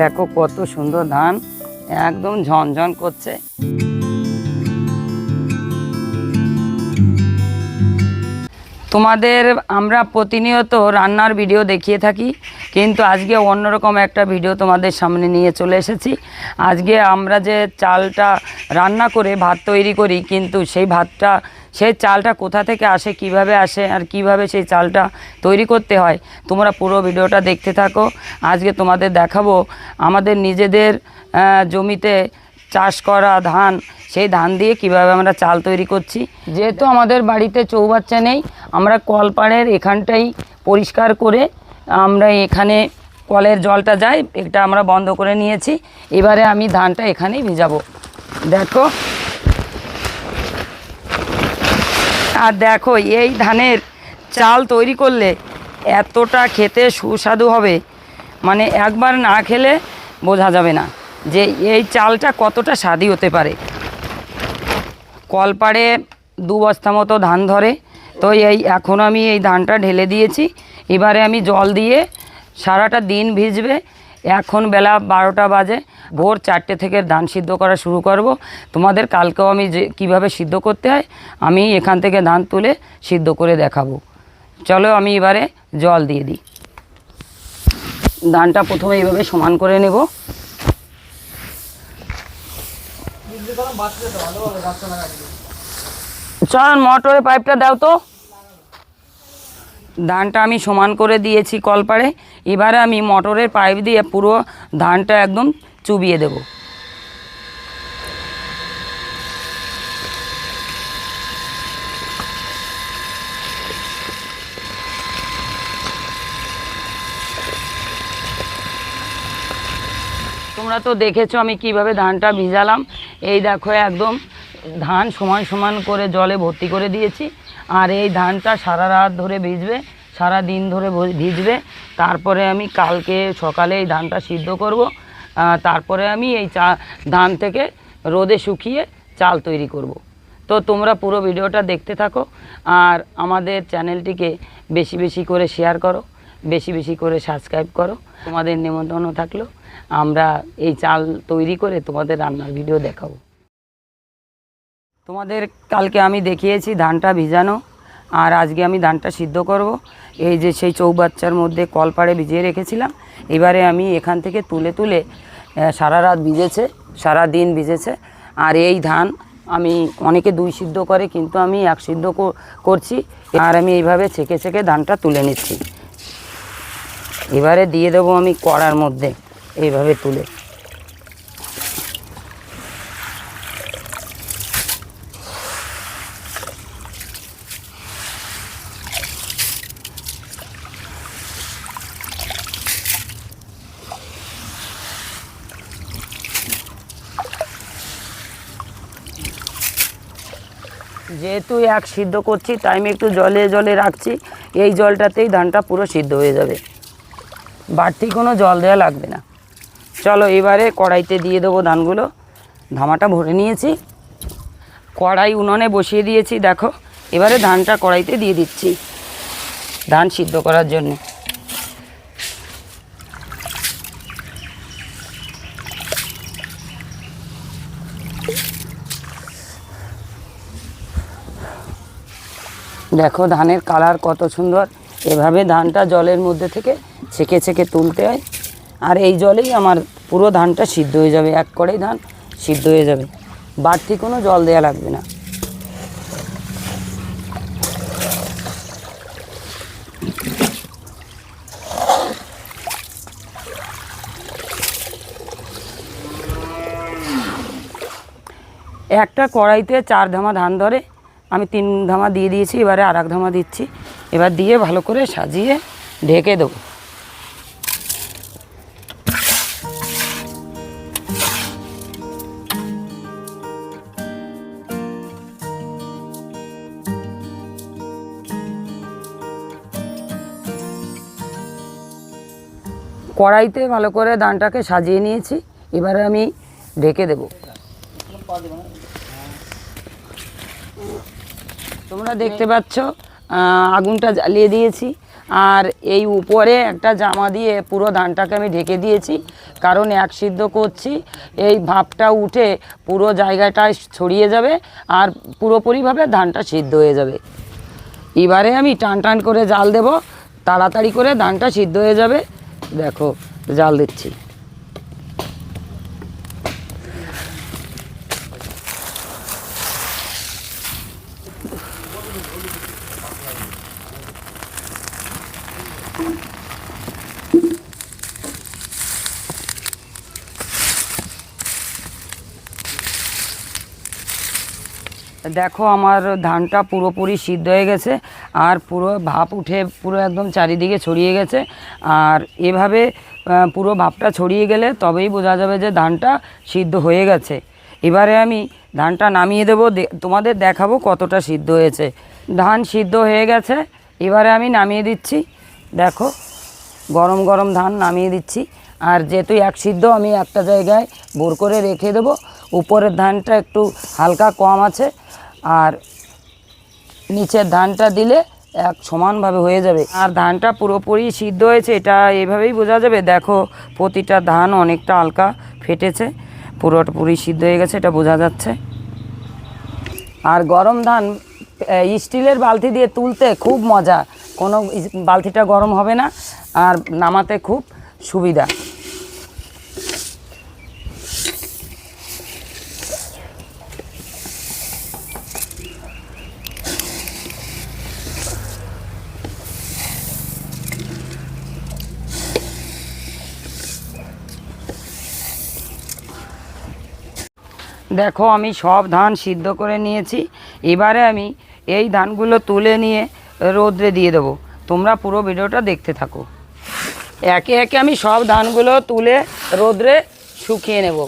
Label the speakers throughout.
Speaker 1: দেখো কত সুন্দর ধান, একদম ঝনঝন করছে। তোমাদের আমরা প্রতিনিয়ত রান্নার ভিডিও দেখিয়ে থাকি, কিন্তু আজকে অন্যরকম একটা ভিডিও তোমাদের সামনে নিয়ে চলে এসেছি। আজকে আমরা যে চালটা রান্না করে, ভাত তৈরি করি, কিন্তু সেই ভাতটা সেই চালটা কোথা থেকে আসে, কীভাবে আসে আর কীভাবে সেই চালটা তৈরি করতে হয়, তোমরা পুরো ভিডিওটা দেখতে থাকো। আজকে তোমাদের দেখাবো আমাদের নিজেদের জমিতে চাষ করা ধান, সেই ধান দিয়ে কীভাবে আমরা চাল তৈরি করছি। যেহেতু আমাদের বাড়িতে চৌবাচ্চা নেই, আমরা কলপাড়ের এখানটাই পরিষ্কার করে আমরা এখানে কলের জলটা যায় এটা আমরা বন্ধ করে নিয়েছি। এবারে আমি ধানটা এখানেই ভিজাবো। দেখো আর দেখো, এই ধানের চাল তৈরি করলে এতটা খেতে সুস্বাদু হবে। মানে একবার না খেলে বোঝা যাবে না যে এই চালটা কতটা স্বাদই হতে পারে। কলপাড়ে দু বস্তা মতো ধান ধরে, তো এই এখন আমি এই ধানটা ঢেলে দিয়েছি। এবারে আমি জল দিয়ে সারাটা দিন ভিজবে এখন বেলা বারোটা বাজে। ভোর চারটে থেকে ধান সিদ্ধ করা শুরু করব। তোমাদের কালকেও আমি যে কীভাবে সিদ্ধ করতে হয়, আমি এখান থেকে ধান তুলে সিদ্ধ করে দেখাবো। চলো আমি এবারে জল দিয়ে দিই। ধানটা প্রথমে এইভাবে সমান করে নেব। চল, মোটরের পাইপটা দাও তো। ধানটা আমি সমান করে দিয়েছি কলপাড়ে। এবারে আমি মোটরের পাইপ দিয়ে পুরো ধানটা একদম চুবিয়ে দেব। তোমরা তো দেখেছ আমি কীভাবে ধানটা ভিজালাম। এই দেখো একদম ধান সমান সমান করে জলে ভর্তি করে দিয়েছি। আর এই ধানটা সারা রাত ধরে ভিজবে, সারা দিন ধরে ভিজবে। তারপরে আমি কালকে সকালে এই ধানটা সিদ্ধ করব। তারপরে আমি এই চা, ধান থেকে রোদে শুকিয়ে চাল তৈরি করব। তো তোমরা পুরো ভিডিওটা দেখতে থাকো আর আমাদের চ্যানেলটিকে বেশি বেশি করে শেয়ার করো, বেশি বেশি করে সাবস্ক্রাইব করো। তোমাদের নিমন্ত্রণ থাকল। আমরা এই চাল তৈরি করে তোমাদের রান্নার ভিডিও দেখাবো। তোমাদের কালকে আমি দেখিয়েছি ধানটা ভিজানো, আর আজকে আমি ধানটা সিদ্ধ করব। এই যে সেই চৌবাচ্চার মধ্যে কলপাড়ে ভিজিয়ে রেখেছিলাম, এবারে আমি এখান থেকে তুলে তুলে সারা রাত ভিজেছে, সারা দিন ভিজেছে। আর এই ধান আমি অনেকে দুই সিদ্ধ করে, কিন্তু আমি এক সিদ্ধ করছি। আর আমি এইভাবে ছেঁকে ছেঁকে ধানটা তুলে নিচ্ছি। এবারে দিয়ে দেবো আমি কড়ার মধ্যে, এইভাবে তুলে। যেহেতু এক সিদ্ধ করছি, তাই আমি একটু জলে জলে রাখছি। এই জলটাতেই ধানটা পুরো সিদ্ধ হয়ে যাবে। বাড়তি কোনো জল দেওয়া লাগবে না। চলো এবারে কড়াইতে দিয়ে দেবো ধানগুলো। ধামাটা ভরে নিয়েছি। কড়াই উনুনে বসিয়ে দিয়েছি, দেখো। এবারে ধানটা কড়াইতে দিয়ে দিচ্ছি। ধান সিদ্ধ করার জন্যে। দেখো ধানের কালার কত সুন্দর। এভাবে ধানটা জলের মধ্যে থেকে ছেঁকে ছেঁকে তুলতে হয়। আর এই জলেই আমার পুরো ধানটা সিদ্ধ হয়ে যাবে, এক করেই ধান সিদ্ধ হয়ে যাবে। বাড়তি কোনো জল দেওয়া লাগবে না। একটা কড়াইতে চার ধামা ধান ধরে আমি তিন ধামা দিয়ে দিয়েছি, এবারে আর এক ধামা দিচ্ছি। এবার দিয়ে ভালো করে সাজিয়ে ঢেকে দেবো। কড়াইতে ভালো করে ধানটাকে সাজিয়ে নিয়েছি, এবারে আমি ঢেকে দেবো। তোমরা দেখতে পাচ্ছ আগুনটা জ্বালিয়ে দিয়েছি। আর এই উপরে একটা জামা দিয়ে পুরো ধানটাকে আমি ঢেকে দিয়েছি, কারণ এক সিদ্ধ করছি, এই ভাপটা উঠে পুরো জায়গাটায় ছড়িয়ে যাবে আর পুরোপুরিভাবে ধানটা সিদ্ধ হয়ে যাবে। এবারে আমি টান টান করে জাল দেব, তাড়াতাড়ি করে ধানটা সিদ্ধ হয়ে যাবে। দেখো, জাল দিচ্ছি। দেখো আমার ধানটা পুরোপুরি সিদ্ধ হয়ে গেছে, আর পুরো ভাপ উঠে পুরো একদম চারিদিকে ছড়িয়ে গেছে। আর এভাবে পুরো ভাপটা ছড়িয়ে গেলে তবেই বোঝা যাবে যে ধানটা সিদ্ধ হয়ে গেছে। এবারে আমি ধানটা নামিয়ে দেবো তোমাদের দেখাবো কতটা সিদ্ধ হয়েছে। ধান সিদ্ধ হয়ে গেছে, এবারে আমি নামিয়ে দিচ্ছি। দেখো, গরম গরম ধান নামিয়ে দিচ্ছি। আর যেহেতু এক সিদ্ধ, আমি একটা জায়গায় বোর করে রেখে দেবো। উপরের ধানটা একটু হালকা কম আছে। আর নিচের ধানটা দিলে এক সমানভাবে হয়ে যাবে। আর ধানটা পুরোপুরি সিদ্ধ হয়েছে, এটা এভাবেই বোঝা যাবে। দেখো, প্রতিটা ধান অনেকটা হালকা ফেটেছে, পুরোপুরি সিদ্ধ হয়ে গেছে, এটা বোঝা যাচ্ছে। আর গরম ধান স্টিলের বালতি দিয়ে তুলতে খুব মজা। কোনো বালতিটা গরম হবে না, আর নামাতে খুব সুবিধা। দেখো, আমি সব ধান সিদ্ধ করে নিয়েছি। এবারে আমি এই ধানগুলো তুলে নিয়ে রোদ্রে দিয়ে দেবো। তোমরা পুরো ভিডিওটা দেখতে থাকো। একে একে আমি সব ধানগুলো তুলে রোদ্রে শুকিয়ে নেব।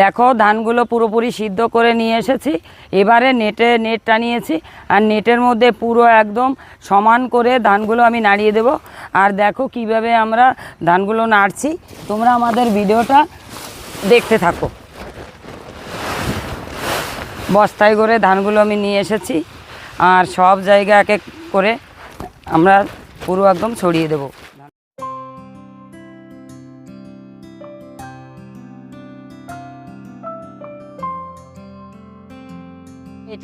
Speaker 1: দেখো, ধানগুলো পুরোপুরি সিদ্ধ করে নিয়ে এসেছি। এবারে নেটে, নেট টানিয়েছি। আর নেটের মধ্যে পুরো একদম সমান করে ধানগুলো আমি নাড়িয়ে দেব। আর দেখো কীভাবে আমরা ধানগুলো নাড়ছি। তোমরা আমাদের ভিডিওটা দেখতে থাকো। বস্তায় করে ধানগুলো আমি নিয়ে এসেছি। আর সব জায়গা এক এক করে আমরা পুরো একদম ছড়িয়ে দেবো।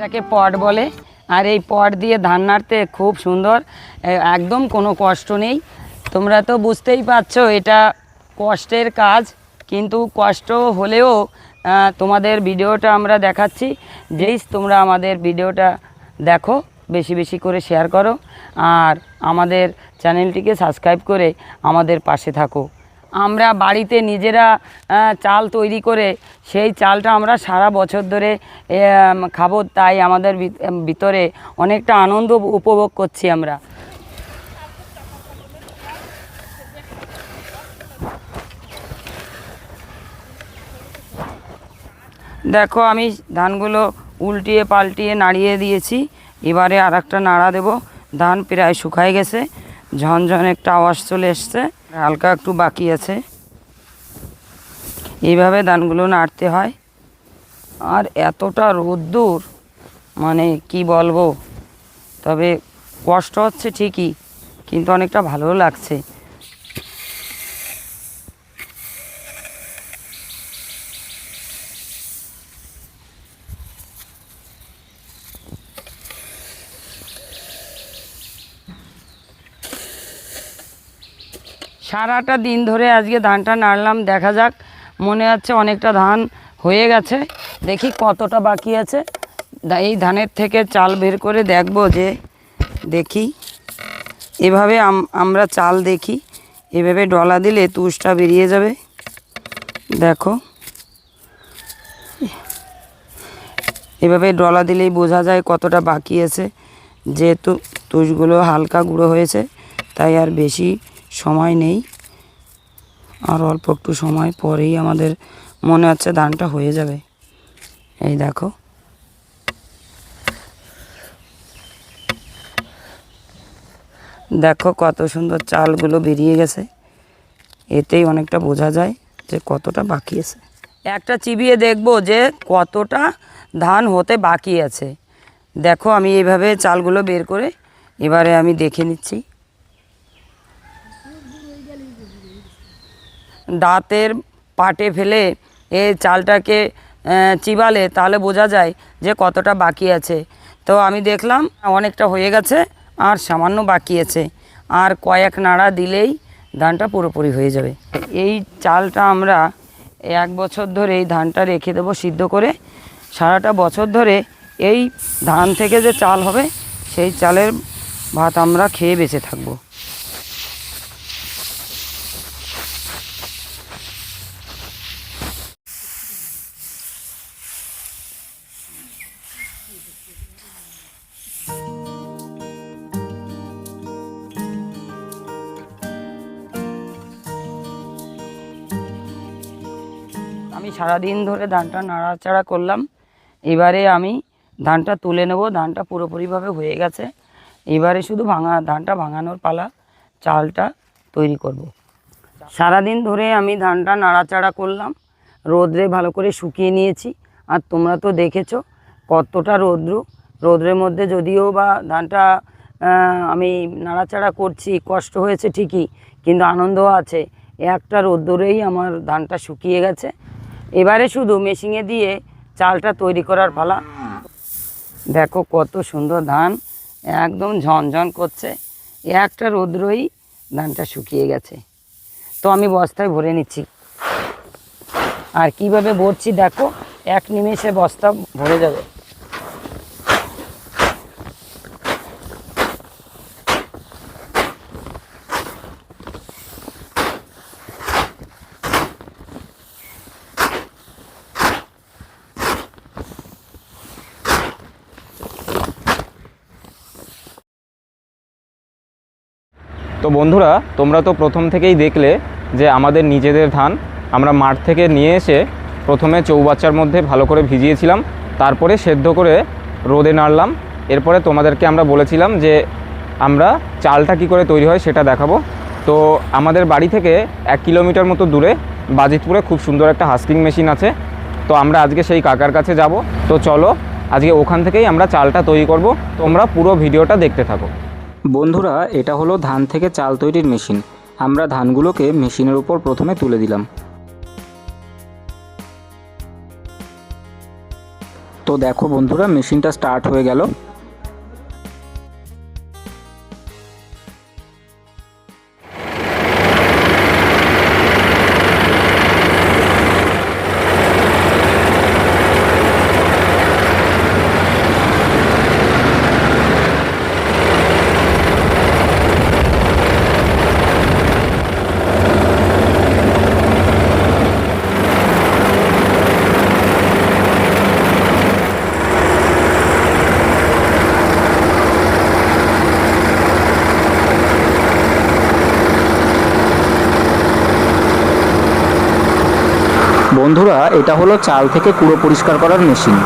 Speaker 1: এটাকে পট বলে। আর এই পট দিয়ে ধান নাড়তে খুব সুন্দর। একদম কোনো কষ্ট নেই। তোমরা তো বুঝতেই পারছ, এটা কষ্টের কাজ। কিন্তু কষ্ট হলেও তোমাদের ভিডিওটা আমরা দেখাচ্ছি। যেই তোমরা আমাদের ভিডিওটা দেখো, বেশি বেশি করে শেয়ার করো। আর আমাদের চ্যানেলটিকে সাবস্ক্রাইব করে আমাদের পাশে থাকো। আমরা বাড়িতে নিজেরা চাল তৈরি করে সেই চালটা আমরা সারা বছর ধরে খাব, তাই আমাদের ভিত- ভিতরে অনেকটা আনন্দ উপভোগ করছি আমরা। দেখো, আমি ধানগুলো উল্টিয়ে পাল্টিয়ে নাড়িয়ে দিয়েছি। এবারে আর একটা নাড়া দেবো। ধান প্রায় শুকায় গেছে। ঝনঝন একটা আওয়াজ চলে এসছে, হালকা একটু বাকি আছে। এইভাবে ধানগুলো নাড়তে হয়। আর এতটা রোদ্দুর মানে কি বলব? তবে কষ্ট হচ্ছে ঠিকই, কিন্তু অনেকটা ভালো লাগছে। সারাটা দিন ধরে আজকে ধানটা নাড়লাম, দেখা যাক, মনে হচ্ছে অনেকটা ধান হয়ে গেছে। দেখি কতটা বাকি আছে। এই ধানের থেকে চাল বের করে দেখব যে, দেখি। এভাবে আম- আমরা চাল দেখি। এভাবে ডলা দিলে তুষটা বেরিয়ে যাবে। দেখো। এভাবে ডলা দিলেই বোঝা যায় কতটা বাকি আছে। যেহেতু তুষগুলো হালকা গুঁড়ো হয়েছে, তাই আর বেশি সময় নেই। আর অল্প একটু সময় পরেই আমাদের মনে হচ্ছে ধানটা হয়ে যাবে। এই দেখো। দেখো কত সুন্দর চালগুলো বেরিয়ে গেছে। এতেই অনেকটা বোঝা যায় যে কতটা বাকি আছে। একটা চিবিয়ে দেখব যে কতটা ধান হতে বাকি আছে। দেখো আমি এইভাবে চালগুলো বের করে এবারে আমি দেখে নিচ্ছি। দাঁতের পাটে ফেলে এ চালটাকে চিবালে, তাহলে বোঝা যায় যে কতটা বাকি আছে। তো আমি দেখলাম অনেকটা হয়ে গেছে, আর সামান্য বাকি আছে। আর কয়েক নাড়া দিলেই ধানটা পুরোপুরি হয়ে যাবে। এই চালটা আমরা এক বছর ধরে এই ধানটা রেখে দেবো সিদ্ধ করে। সারাটা বছর ধরে এই ধান থেকে যে চাল হবে, সেই চালের ভাত আমরা খেয়ে বেঁচে থাকব। সারাদিন ধরে ধানটা নাড়াচাড়া করলাম। এবারে আমি ধানটা তুলে নেব। ধানটা পুরোপুরিভাবে হয়ে গেছে। এবারে শুধু ভাঙা, ধানটা ভাঙানোর পালা, চালটা তৈরি করব। সারাদিন ধরে আমি ধানটা নাড়াচাড়া করলাম। রোদ্রে ভালো করে শুকিয়ে নিয়েছি। আর তোমরা তো দেখেছ কতটা রৌদ্র। রৌদ্রের মধ্যে যদিও বা ধানটা আমি নাড়াচাড়া করছি, কষ্ট হয়েছে ঠিকই, কিন্তু আনন্দ আছে। একটা রোদ্দুরেই আমার ধানটা শুকিয়ে গেছে। এবারে শুধু মেশিনে দিয়ে চালটা তৈরি করার পালা। দেখো কত সুন্দর ধান, একদম ঝনঝন করছে। একটা রৌদ্রই ধানটা শুকিয়ে গেছে। তো আমি বস্তায় ভরে নিচ্ছি। আর কীভাবে ভরছি দেখো, এক নিমেষে বস্তা ভরে যাবে।
Speaker 2: তো বন্ধুরা, তোমরা তো প্রথম থেকেই দেখলে যে আমাদের নিজেদের ধান আমরা মাঠ থেকে নিয়ে এসে প্রথমে চৌবাচ্চার মধ্যে ভালো করে ভিজিয়েছিলাম, তারপরে সেদ্ধ করে রোদে নাড়লাম। এরপরে তোমাদেরকে আমরা বলেছিলাম যে আমরা চালটা কি করে তৈরি হয় সেটা দেখাবো। তো আমাদের বাড়ি থেকে এক কিলোমিটার মতো দূরে বাজিতপুরে খুব সুন্দর একটা হাস্কিং মেশিন আছে। তো আমরা আজকে সেই কাকার কাছে যাব। তো চলো, আজকে ওখান থেকেই আমরা চালটা তৈরি করব। তোমরা পুরো ভিডিওটা দেখতে থাকো। বন্ধুরা, এটা হলো ধান থেকে চাল তৈরির মেশিন। আমরা ধানগুলোকে মেশিনের উপর প্রথমে তুলে দিলাম। তো দেখো বন্ধুরা, মেশিনটা স্টার্ট হয়ে গেল। বন্ধুরা এটা হলো চাল থেকে কুড়ো পরিষ্কার করার মেশিন।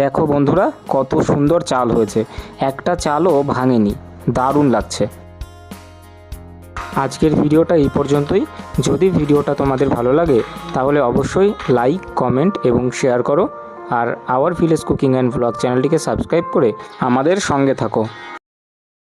Speaker 2: দেখো বন্ধুরা কত সুন্দর চাল হয়েছে। একটা চালও ভাঙেনি। দারুণ লাগছে। আজকের ভিডিওটা এই পর্যন্তই। যদি ভিডিওটা তোমাদের ভালো লাগে, তাহলে অবশ্যই লাইক, কমেন্ট এবং শেয়ার করো। আর our village cooking and vlog চ্যানেলটিকে সাবস্ক্রাইব করে আমাদের সঙ্গে থাকো।